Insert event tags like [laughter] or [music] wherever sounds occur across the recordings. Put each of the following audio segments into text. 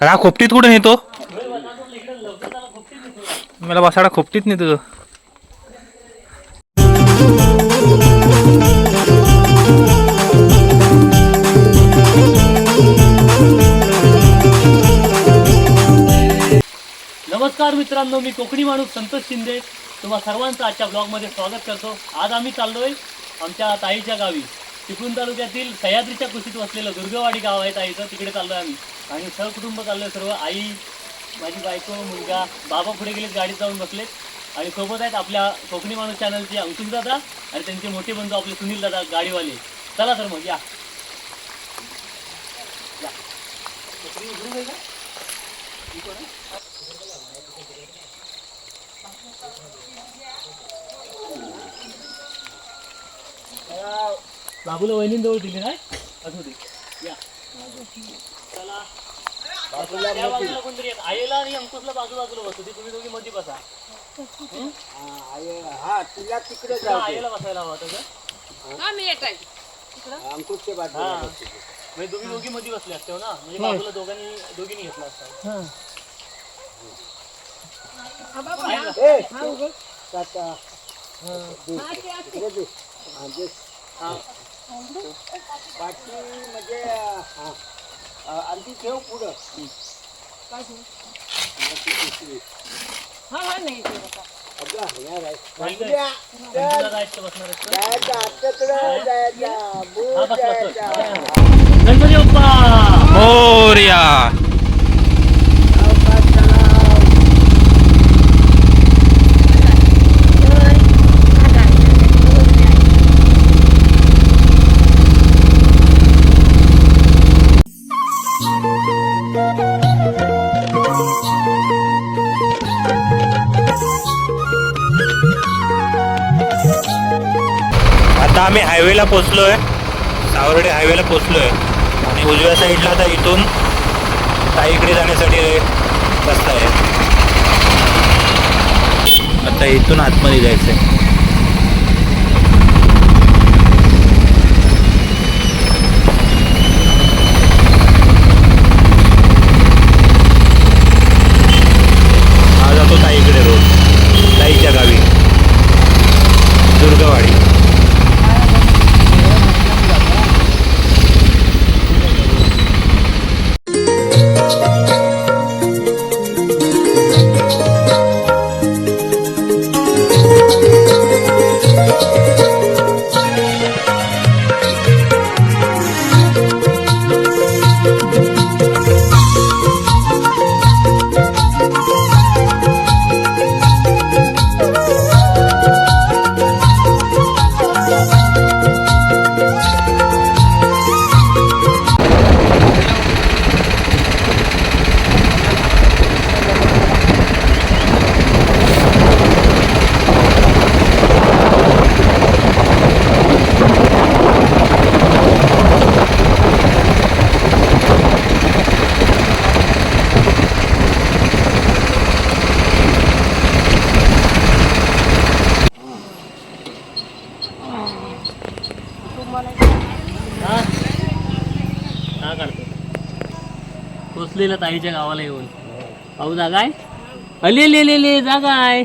हा खोपटीत कुठे नेतो? मला बसाडा खोपटीत नेतो तो. नमस्कार मित्रांनो मी कोकणी माणूस संतोष शिंदे. तुम्हा सर्वांचं आजच्या ब्लॉगमध्ये स्वागत करतो. आज आम्ही चाललोय आमच्या ताईच्या गावी. चिपळूण तालुक्यातील सह्याद्रीच्या कुशीत वसलेलं दुर्गवाडी गाव आहे ताईचं तिकडे चाललोय आम्ही. आणि सहकुटुंब चाललोय सर्व. आई माझी बायको मुलगा बाबा पुढे गेलेत गाडीत जाऊन बसलेत. आणि सोबत आहेत आपल्या कोकणी माणूस चॅनलचे अंकुश दादा आणि त्यांचे मोठे बंधू आपले सुनील दादा गाडीवाले. चला तर मग या. या. ही? बाबूला वहिनींजवळ दिली नाही असू दे. या. चला. त्या बाजूला कोणतरी एक. आईला आणि अंकुशला बाजू बाजूला बसू. दे तुम्ही दोघी मध्ये बसा. हा तुला तिकडे तुला आईला बसायला हवा होता हा. मी येत आहे अंकुशच्या हा. बाजूला म्हणजे दोघी मध्ये बसले असते हो ना? म्हणजे बाजूला दोघांनी दोघींनी घेतला असता. ए, काका. इकडे दे. हा, दे. हा. पाठी म्हणजे हा. अर्धी ठेव पुढं हा हा नाही. नाही काय? जायचं. हा बस जायचं. गणपती बाप्पा मोरया आम्ही हायवेला पोचलो आहे सावर्डे हायवेला पोचलो आहे आणि उजव्या साईडला आता इथून ताईकडे जाण्यासाठी रस्ता आहे. आता इथून आतमध्ये जायचं आहे हा काढतो. पोचलेला ताईच्या गावाला येऊन. पाहू जागा आहे? अले ले ले ले जागा आहे.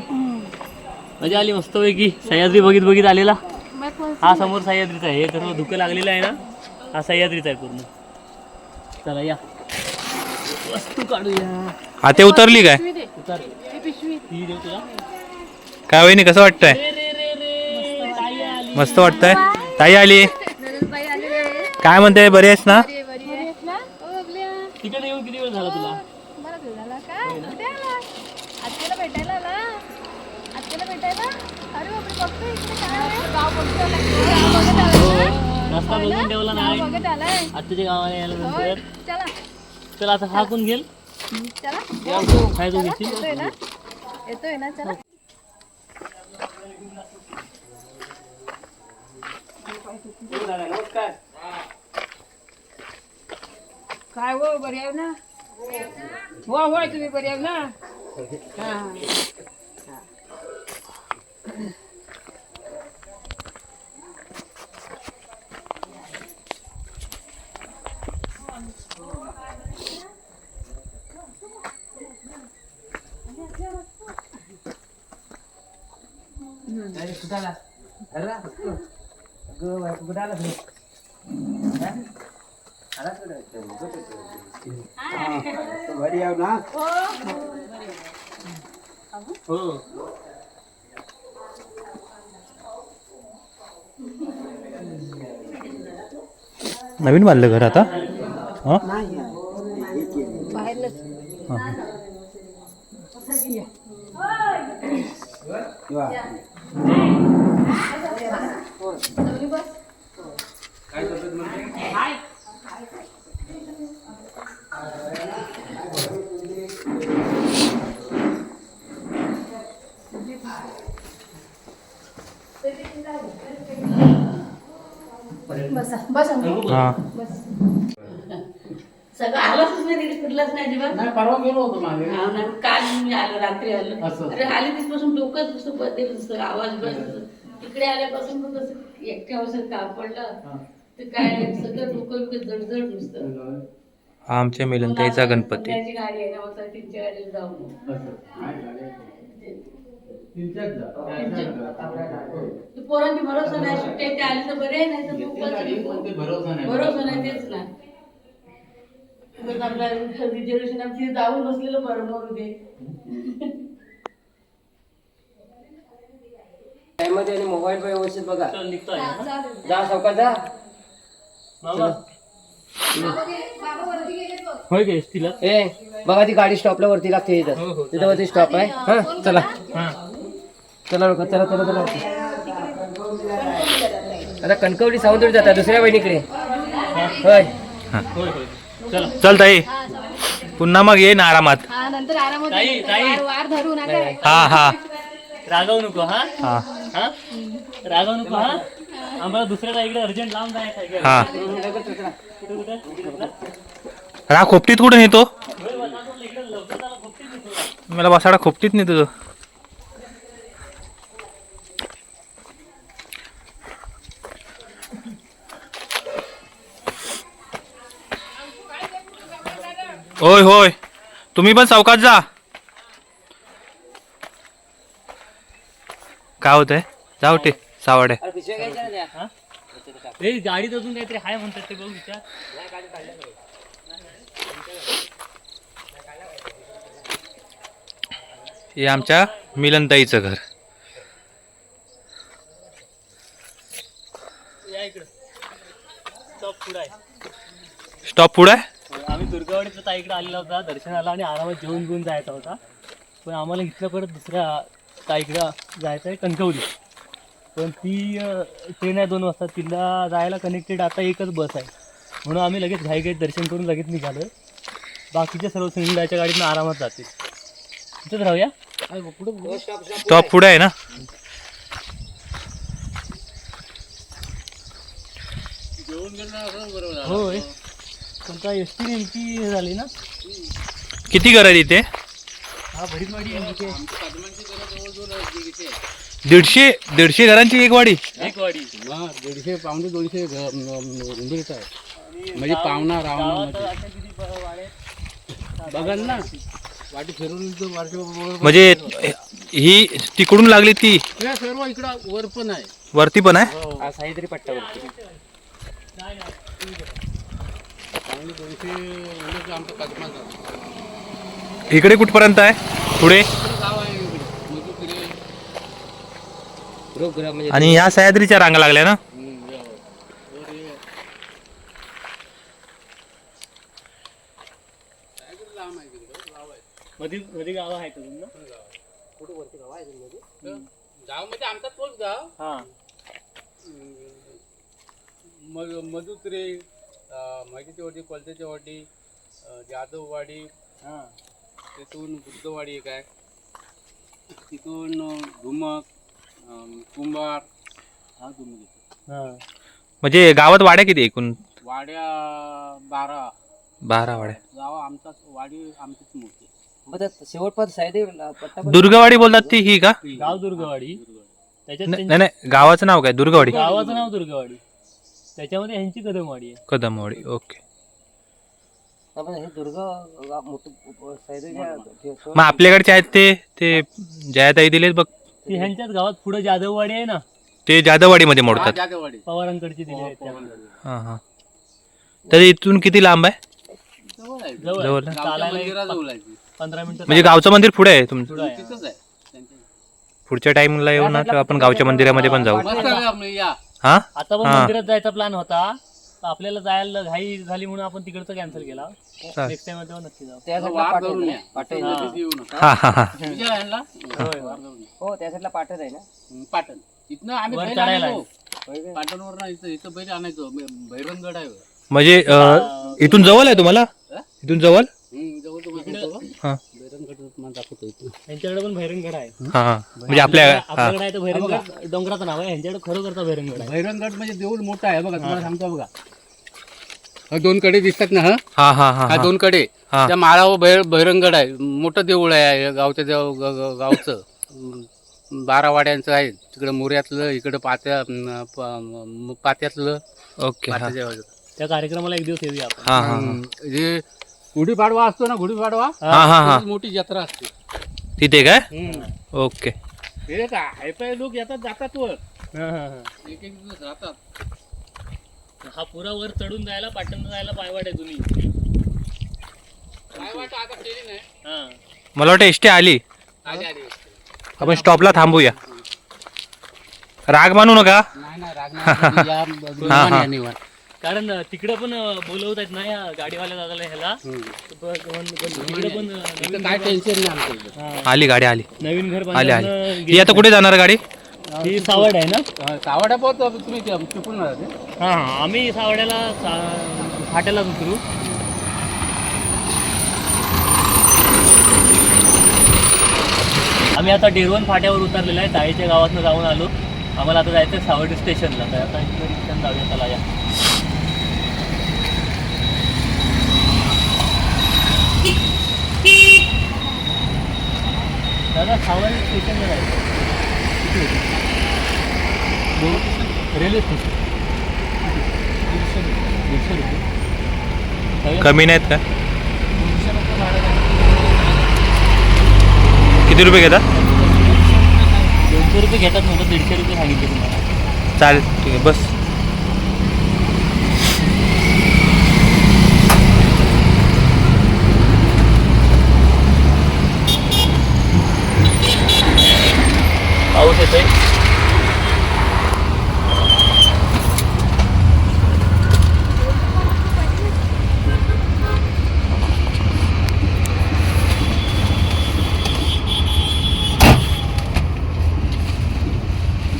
मजा आली मस्तपैकी सह्याद्री बघित बघित आलेला. हा समोर सह्याद्रीचा आहे. हे सर्व धुकं लागलेलं आहे ना? हा सह्याद्रीचा आहे पूर्ण. चला या. वस्तू काढूया. आता उतरली काय. उतर. ही ही देऊ तुला. काय वहिनी कसं वाटतंय? रे रे रे रे. ताई आली. मस्त वाटतंय. ताई आली. काय म्हणते बरी आहेस ना बरी आहे, बरी आहे. ओ, बबल्या. तिकडे येऊन किती वेळ झाला तुला बरं दिवस झाला का? कुठे आला? आत्याला भेटायला आला? आत्याला भेटायला? अरे बापरे, बघतोय इकडे काय आहे? गाव बघतोय. गाव बघत आलाय ना? रस्ता ना? बघून ठेवला नाही बघत आलाय. आत्ताच्या गावाला यायला. नंतर चला. चला आता हा कोण घेल चला. काय तू चला. घेशील येतोय ना? येतोय ना? चला. काय हो बरी आहे ना? हो होय तुम्ही बरी आहे ना? हा. कुठाला अरे गो बाय कुठाला घरी येऊ ना हो नवीन बांधलं घर आता हां बसा बसा. हां. सगळं आलंच नाही तिथे फिरलंच नाही अजिबात. नाही परवा गेलो होतो मागे. हा, नाही, काल मी आलो रात्री आलो. असं. अरे आले तिथपासून डोकंच नुसतं बदल नुसतं आवाज बस तिकडे आल्यापासून पण कसं एकट्या वर्षात काम पडलं. तर काय सगळं डोकं बिकं जडजड नुसतं. आमच्या मिलनताईचा गणपती. गाडी आहे ना मग त्या तीनच्या गाडीला जाऊ मग. ते पोरांची भरोसा नाही सुट्टी ते आली तर बरे नाही तर उगाच भरोसा नाही. तेच ना. आपल्या रिझर्वेशन [laughs] आमची जाऊन बसलेलं बरं मग ते मध्ये आणि मोबाईल पण व्यवस्थित बघा. हा? जा सावकाश जा. होय तिला ए बघा ती गाडी स्टॉपला वरती लागते हो, इथं तिथं वरती स्टॉप आहे. हा चला. हा. चला लवकर चला चला चला. आता कणकवली सावंतवाडी जातात दुसऱ्या बहिणीकडे. होय. चला. चल ताई. पुन्हा मग ये ना आरामात. हा नंतर आरामात ताई, ताई. वार वार धरू नका हा हा. रागवू नको हा? हा. हा? रागवू नको हा? आम्हाला दुसऱ्या इकडे अर्जंट लांब जायचं आहे. हा. कुठे रा खोपटीत कुठे नेतो? मला बसाडा खोपटीत नाही तुझं होय होय. तुम्ही पण चौकात जा. काय होतंय? जाऊ ते. सावडे. हा? गाडीत अजून काहीतरी हाय म्हणतात ते बघू विचार. हे आमच्या मिलनताईचं घर. या इकडं. स्टॉप पुढं आहे. स्टॉप पुढे आहे? आम्ही दुर्गावाडीतलं ताईकडे आलेला होता दर्शनाला आणि आरामात जेवण घेऊन जायचा होता. पण आम्हाला इथलं परत दुसऱ्या ताईकडं जायचं आहे कणकवली. पण ती ट्रेन आहे दोन वाजता. तिला जायला कनेक्टेड आता एकच बस आहे. म्हणून आम्ही लगेच घाईघाईत दर्शन करून लगेच निघालो बाकीचे सर्व सिंगलाच्या गाडीतून आरामात जातील. तिथंच राहूया? स्टॉप पुढे आहे ना? होय. पण काय एस टी नेमकी झाली ना? किती आहे तिथे हा भरीतवाडी आहे इथे. दीडशे दीडशे घरांची एक वाडी. एक वाडी. दीडशे पावणे दोनशे आहे म्हणजे पावणा रावणा? बघा ना. वाटी फिरून इथं वाटी बरोबर म्हणजे ही तिकडून लागली ती? हे सर्व इकडं वर पण आहे. वरती पण आहे? हा. सह्याद्री पट्ट्यावरती नाही, नाही. पावणे दोनशे म्हणजे आमचं कदमाचं इकडे कुठपर्यंत आहे? पुढे? गाव आहे इकडे मधुकिरे गृहगृह म्हणजे आणि ह्या सह्याद्रीच्या रांगा लागल्या ना? गाव म्हणजे आमचा तोच गाव. हा. मग मधुकिरे माहितीची वाडी कोलत्याची वाडी अं, जाधववाडी हा. तिथून बुद्धवाडी एक आहे. तिथून धुमक कुंभार हा घेतो हा. म्हणजे गावात वाड्या किती एकूण? वाड्या बारा. बारा वाड्या. गाव आमचाच वाडी आमचीच मोठी मग शेवटपर्यंत पण- दुर्गवाडी बोलतात ती ही का? गाव दुर्गवाडी. त्याच्यात न- त्यांची- नाही नाही गावाचं नाव काय? दुर्गवाडी. गावाचं नाव दुर्गवाडी. त्याच्यामध्ये ह्यांची कदमवाडी आहे. कदमवाडी ओके. आपण हे दुर्ग मोठं मग आपल्याकडचे आहेत ते ते जयाताई दिलेत बघ. ती ह्यांच्याच गावात पुढे जाधववाडी आहे ना. ते जाधववाडीमध्ये मोडतात. पवारांकडची दिली आहे त्या. हां हां. तरी इथून किती लांब आहे? जवळ आहे. जवळ जवळ आहे. आहे. चालायला मंदिराजवळ आहे ती. पंधरा मिनिटं म्हणजे गावचं मंदिर पुढे आहे तुमचं? पुढं आहे. तिथंच आहे. त्यांच्या- पुढच्या टाइमला येऊ ना तेव्हा आपण गावच्या मंदिरामध्ये पण जाऊ. मस्त आहे आपलं या. हा? आता पण हा. मंदिरात जायचा प्लॅन होता. तर आपल्याला जायला घाई झाली म्हणून आपण तिकडचं कॅन्सल केला. नेक्स्ट टाइम तेव्हा नक्की जाऊ. त्या साईडला वाद पाठ धरून आहे या. ना? पाठ आहे हा. येऊ नका. हा हा हा. विजय यांना होय, होय. हो त्या साईडला पाठच आहे ना? हं, पाटण इथनं आम्ही वर बैल चढायला आणायचो. होय का? पाटणवर ना इथं इथं बैल आणायचो. भैरवनगड आहे. म्हणजे अं, इथून जवळ आहे तुम्हाला? इथून जवळ? हं, जवळ तुम्हाला सांगतो. हा. भैरवनगड तुम्हाला दाखवतो इथं यांच्याकडे पण भैरंगड आहे. हा हा. म्हणजे आपल्या हा. आपल्याकडे आहे तर भैरंगड डोंगराचं नाव आहे. यांच्याकडे खरोखरचा भैरंगड आहे. भैरवनगड म्हणजे देऊळ मोठा आहे. बघा तुम्हाला सांगतो बघा. हा दोन कडे दिसतात ना हा? हा हा हा हा दोन कडे. हा. त्या माळावर भैर भैरंगड आहे. मोठं देऊळ आहे या गावच्या देव ग- ग- गावचं. अं, बारा वाड्यांचं आहे. तिकडं मोऱ्यातलं इकडं पात्या अं, प- म- पात्यातलं. ओके हा. त्या कार्यक्रमाला एक दिवस येऊया आपण. हा हा अं, जे गुढीपाडवा असतो ना गुढीपाडवा हा हा हा. तिथेच मोठी जत्रा असते. तिथे काय? ओके. हे का हायफाय लोक येतात जातात वर. हा, हा, हा. एक एक दिवस राहतात. हा पुरा वर चढून जायला पाटण जायला पायवाट आहे तुम्ही काय वाटतं आता केली नाही. हा. मला वाटतं एस टी आली आपण स्टॉपला थांबूया. राग मानू नका. नाही नाही रागणार या निवांत या निवांत. कारण तिकडे पण बोलवत आहेत ना या गाडीवाल्या दादाला ह्याला. हम्म. तिकडे पण अं, इथं नवीन काय घर टेन्शन नाही आमच्या इथं. हा, आली गाडी आली. नवीन घर आली आली. ही आता कुठे जाणार गाडी? ही सावड आहे ना? सावड्या पोहोचतो तुम्ही चुकून राहते हा हा. आम्ही सावड्याला सा- फाट्यालाच उतरू. आम्ही आता डेरवन फाट्यावर उतरलेलो आहे. ताईच्या गावातनं जाऊन आलो. आम्हाला आता जायचं आहे सावडी स्टेशनला. तर आता इथं रिक्षाने जाऊया. चला या. दादा सावडी स्टेशनला जायचं दो- रेल्वे स्टेशन दीडशे रुपये जाऊया? कमी नाहीत का. किती रुपये घेतात दोनशे रुपये घेतात नव्हतं दीडशे रुपये सांगितले तुम्हाला चालेल ठीक आहे बस पाऊस येतोय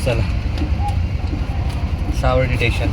चला. सावर्डी स्टेशन